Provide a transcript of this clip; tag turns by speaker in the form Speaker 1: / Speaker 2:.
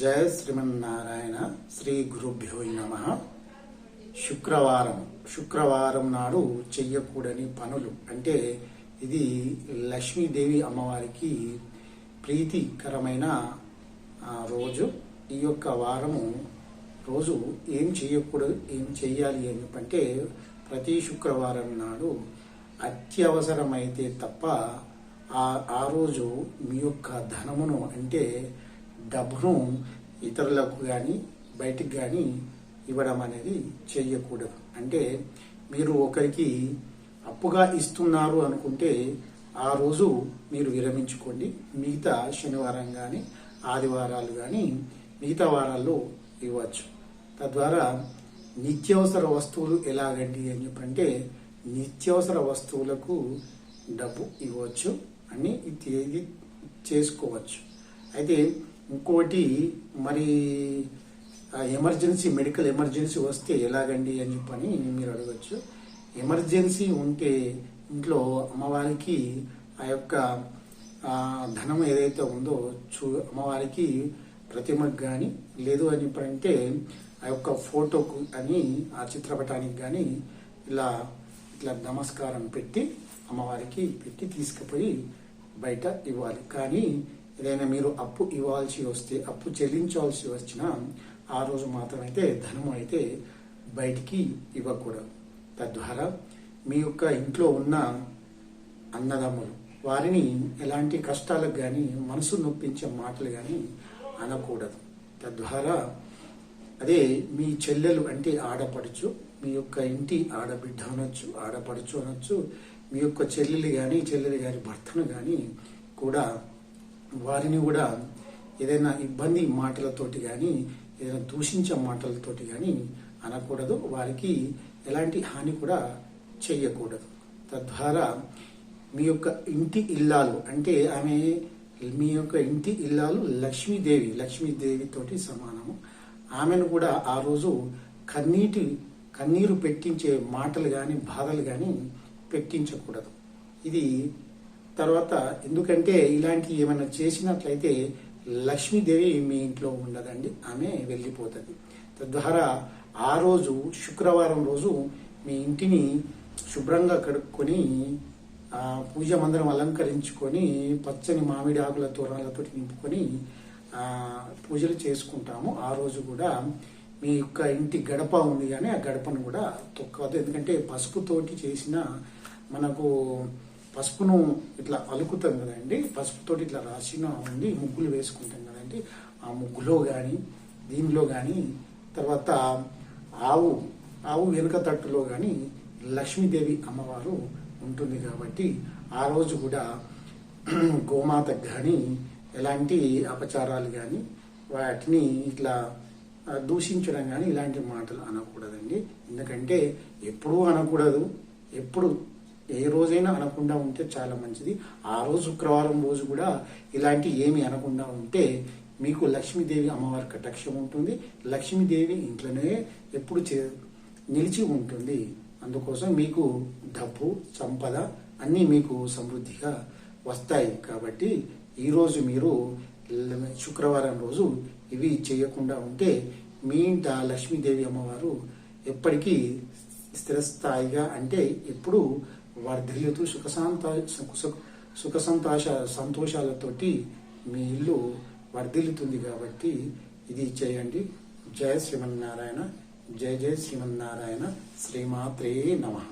Speaker 1: జయ శ్రీమన్నారాయణ శ్రీ గురుభ్యో నమ. శుక్రవారం శుక్రవారం నాడు చెయ్యకూడని పనులు. అంటే ఇది లక్ష్మీదేవి అమ్మవారికి ప్రీతికరమైన ఆ, రోజు. ఈ యొక్క వారము రోజు ఏం చేయకూడదు ఏం చెయ్యాలి అని ప్రతి శుక్రవారం నాడు అత్యవసరమైతే తప్ప ఆ ఆ రోజు మీ యొక్క ధనమును అంటే డబ్బును ఇతరులకు కానీ బయటికి కానీ ఇవ్వడం అనేది చేయకూడదు. అంటే మీరు ఒకరికి అప్పుగా ఇస్తున్నారు అనుకుంటే ఆ రోజు మీరు విరమించుకోండి. మిగతా శనివారం కానీ ఆదివారాలు కానీ మిగతా వారాల్లో ఇవ్వచ్చు. తద్వారా నిత్యావసర వస్తువులు ఎలాగండి అని చెప్పంటే నిత్యావసర వస్తువులకు డబ్బు ఇవ్వచ్చు. అని ఇది చేసుకోవచ్చు. అయితే ఇంకోటి మరి ఆ ఎమర్జెన్సీ మెడికల్ ఎమర్జెన్సీ వస్తే ఎలాగండి అని చెప్పని మీరు అడగచ్చు. ఎమర్జెన్సీ ఉంటే ఇంట్లో అమ్మవారికి ఆ యొక్క ధనం ఏదైతే ఉందో చూ అమ్మవారికి ప్రతిమకు కానీ లేదు అని చెప్పంటే ఆ యొక్క ఫోటోకు అని ఆ చిత్రపటానికి కానీ ఇలా ఇట్లా నమస్కారం పెట్టి అమ్మవారికి పెట్టి తీసుకుపోయి బయట ఇవ్వాలి. కానీ ఏదైనా మీరు అప్పు ఇవ్వాల్సి వస్తే అప్పు చెల్లించాల్సి వచ్చినా ఆ రోజు మాత్రమైతే ధనము అయితే బయటికి ఇవ్వకూడదు. తద్వారా మీ యొక్క ఇంట్లో ఉన్న అన్నదమ్ములు వారిని ఎలాంటి కష్టాలకు కానీ మనసు నొప్పించే మాటలు కానీ అనకూడదు. తద్వారా అదే మీ చెల్లెలు అంటే ఆడపడుచు మీ యొక్క ఇంటి ఆడబిడ్డ అనొచ్చు ఆడపడుచు అనొచ్చు మీ యొక్క చెల్లెలు కానీ చెల్లెలు గారి భర్తను కానీ కూడా వారిని కూడా ఏదైనా ఇబ్బంది మాటలతోటి కానీ ఏదైనా దూషించే మాటలతోటి కానీ అనకూడదు. వారికి ఎలాంటి హాని కూడా చేయకూడదు. తద్వారా మీ యొక్క ఇంటి ఇల్లాలు అంటే ఆమె మీ యొక్క ఇంటి ఇల్లాలు లక్ష్మీదేవి లక్ష్మీదేవితోటి సమానము. ఆమెను కూడా ఆ రోజు కన్నీటి కన్నీరు పెట్టించే మాటలు కానీ బాధలు కానీ పెట్టించకూడదు. ఇది తర్వాత ఎందుకంటే ఇలాంటివి ఏమైనా చేసినట్లయితే లక్ష్మీదేవి మీ ఇంట్లో ఉండదండి ఆమె వెళ్ళిపోతుంది. తద్వారా ఆ రోజు శుక్రవారం రోజు మీ ఇంటిని శుభ్రంగా కడుక్కొని పూజ మందిరం అలంకరించుకొని పచ్చని మామిడి ఆకుల తోరణాలతో నింపుకొని పూజలు చేసుకుంటాము. ఆ రోజు కూడా మీ యొక్క ఇంటి గడప ఉంది కానీ ఆ గడపను కూడా తొక్కదు ఎందుకంటే పసుపుతోటి చేసిన మనకు పసుపును ఇట్లా అలుకుతాం కదండి పసుపుతోటి ఇట్లా రాసిన ఉంది ముగ్గులు వేసుకుంటాం కదండి. ఆ ముగ్గులో కానీ దీనిలో కానీ తర్వాత ఆవు ఆవు వెనుక తట్టులో కానీ లక్ష్మీదేవి అమ్మవారు ఉంటుంది కాబట్టి ఆ రోజు కూడా గోమాతకు కానీ ఎలాంటి అపచారాలు కానీ వాటిని ఇట్లా దూషించడం కానీ ఇలాంటి మాటలు అనకూడదండి. ఎందుకంటే ఎప్పుడూ అనకూడదు ఎప్పుడు ఏ రోజైనా అనకుండా ఉంటే చాలా మంచిది. ఆ రోజు శుక్రవారం రోజు కూడా ఇలాంటి ఏమి అనకుండా ఉంటే మీకు లక్ష్మీదేవి అమ్మవారి కటాక్షం ఉంటుంది. లక్ష్మీదేవి ఇంట్లోనే ఎప్పుడు చే నిలిచి ఉంటుంది. అందుకోసం మీకు డబ్బు సంపద అన్నీ మీకు సమృద్ధిగా వస్తాయి. కాబట్టి ఈరోజు మీరు శుక్రవారం రోజు ఇవి చేయకుండా ఉంటే మీ ఇంట లక్ష్మీదేవి అమ్మవారు ఎప్పటికీ స్థిరస్థాయిగా అంటే ఎప్పుడు వర్ధిల్లుతూ సుఖశాంత సుఖ సుఖ సంతోష సంతోషాలతోటి మీ ఇల్లు వర్ధిల్లుతుంది కాబట్టి ఇది చేయండి. జయ శ్రీమన్నారాయణ జయ జయ శ్రీమన్నారాయణ శ్రీమాత్రే నమః.